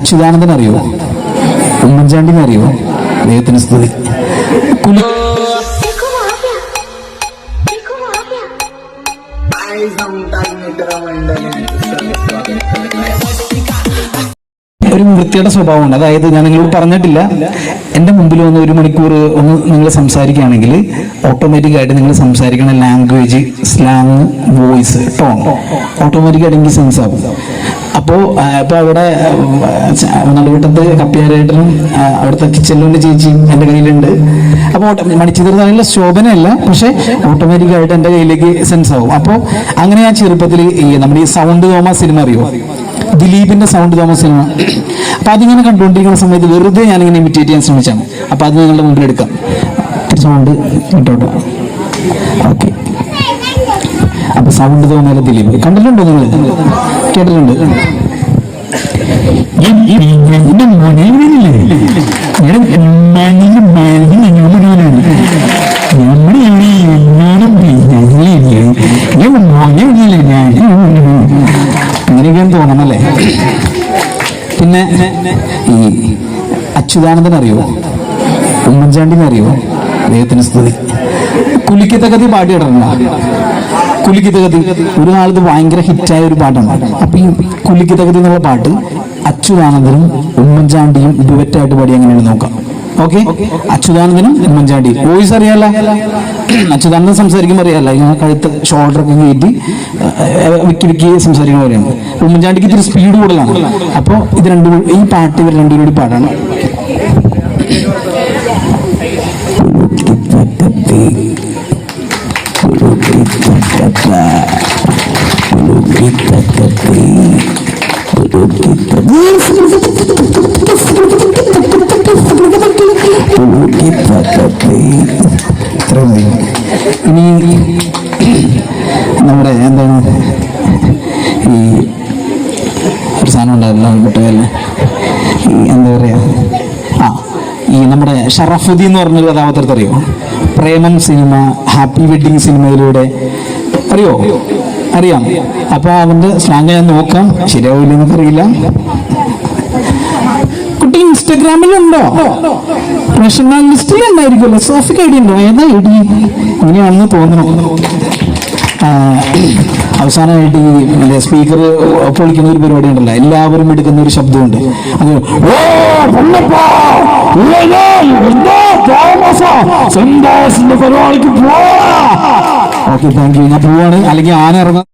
അച്യുതാനന്ദൻ അറിയോ? ഉമ്മൻചാണ്ടിനെ അറിയോ? ദൈവത്തിന് സ്തുതി. ഒരു വൃത്തിയുടെ സ്വഭാവമുണ്ട് അതായത് ഞാൻ നിങ്ങളോട് പറഞ്ഞിട്ടില്ല. എന്റെ മുമ്പിൽ വന്ന് ഒരു മണിക്കൂർ ഒന്ന് നിങ്ങൾ സംസാരിക്കുകയാണെങ്കിൽ ഓട്ടോമാറ്റിക് ആയിട്ട് നിങ്ങൾ സംസാരിക്കണ ലാംഗ്വേജ് സ്ലാങ് വോയിസ് ടോൺ ഓട്ടോമാറ്റിക്കായിട്ട് എനിക്ക് സെൻസ് ആകും അപ്പോൾ ഇപ്പോൾ അവിടെ നടുവട്ടത്ത് കപ്പിയാരേട്ടനും അവിടുത്തെ കിച്ചണിലുണ്ട് ചേച്ചിയും എന്റെ കയ്യിലുണ്ട്. അപ്പോൾ മണിച്ചിത്രത്താഴിലെ ശോഭനയല്ല പക്ഷേ ഓട്ടോമാറ്റിക്കായിട്ട് എന്റെ കയ്യിലേക്ക് സെൻസ് ആവും. അപ്പോൾ അങ്ങനെ ഞാൻ ചെറുപ്പത്തിൽ ഈ നമ്മുടെ ഈ സൗണ്ട് തോമ സിനിമ അറിയോ? ദിലീപിന്റെ സൗണ്ട് തോമ സിനിമ. അപ്പോൾ അതിങ്ങനെ കണ്ടുകൊണ്ടിരിക്കുന്ന സമയത്ത് വെറുതെ ഞാനിങ്ങനെ ഇമിറ്റേറ്റ് ചെയ്യാൻ ശ്രമിച്ചാണ്. അപ്പോൾ അത് നിങ്ങളുടെ മുമ്പിൽ എടുക്കാം. സൗണ്ട് ഇട്ടോട്ടോ ഓക്കെ. അപ്പൊ സൗണ്ട് തോന്നിയാലും ദിലീപ്. കണ്ടിട്ടുണ്ടോ നിങ്ങൾ? കേട്ടിട്ടുണ്ട്. എന്റെ മോനെ? അങ്ങനെയൊക്കെയാണ് തോന്നണല്ലേ പിന്നെ ഈ അച്യുതാനന്ദൻ അറിയോ? ഉമ്മൻചാണ്ടിനെ അറിയോ? അദ്ദേഹത്തിന് സ്തുതി. പാടി പാടിയിടണ്ട കുലിക്കത്തകതി ഒരു നാളത് ഭയങ്കര ഹിറ്റായ ഒരു പാട്ടാണ്. അപ്പൊ ഈ കുലിക്കിതകതി എന്നുള്ള പാട്ട് അച്യുതാനന്ദനും ഉമ്മൻചാണ്ടിയും ഡുവറ്റായിട്ട് പാടി അങ്ങനെയാണ് നോക്കാം. ഓക്കെ? അച്യുതാനന്ദനും ഉമ്മൻചാണ്ടി വോയിസ് അറിയാല്ല അച്യുതാനന്ദൻ സംസാരിക്കുമ്പോൾ അറിയാല്ല ഇങ്ങനെ കഴുത്ത് ഷോൾഡർ ഒക്കെ കയറ്റി വിക്കി വിക്കി സംസാരിക്കുന്ന പോലെയാണ് ഉമ്മൻചാണ്ടിക്ക് ഇത്തിരി സ്പീഡ് കൂടുതലാണ്. അപ്പോൾ ഇത് രണ്ടും ഈ പാട്ട് ഇവർ രണ്ടുപേരും പാടാണ്. ഇനി നമ്മുടെ എന്താണ് ഈ ഒരു സാധനം ഉണ്ടായിരുന്നു കുട്ടികളെ എന്താ പറയുക ആ ഈ നമ്മുടെ ഷറഫുദ്ദീൻ എന്ന് പറഞ്ഞൊരു കഥാപാത്രത്തെ അറിയോ? പ്രേമം സിനിമ ഹാപ്പി വെഡിങ് സിനിമയിലൂടെ അറിയോ? അറിയാം. അപ്പോൾ അവന്റെ സ്ലാങ് ഞാൻ നോക്കാം. ശരിയാവില്ല എനിക്കറിയില്ല കുട്ടി ഇൻസ്റ്റഗ്രാമിലുണ്ടോ? പ്രൊഫഷണൽ ലിസ്റ്റിൽ ഉണ്ടായിരിക്കുമല്ലോ സോഫിക് ഐ ഡി ഉണ്ടോ? ഏതാ ഡി? ഇങ്ങനെയാണെന്ന് തോന്നണം അവസാനമായിട്ട് ഈ സ്പീക്കർ പൊളിക്കുന്ന ഒരു പരിപാടി ഉണ്ടല്ലോ. എല്ലാവരും എടുക്കുന്ന ഒരു ശബ്ദമുണ്ട്. അത് "ഓ, പൊന്നപ്പാ, ഇല്ലയോ, എന്താ താമസം? സന്താസിന്റെ പരിപാടിക്ക് പോവാ ഓക്കെ താങ്ക് യു ഞാൻ പോവാണ്. അല്ലെങ്കിൽ ആന ഇറങ്ങാം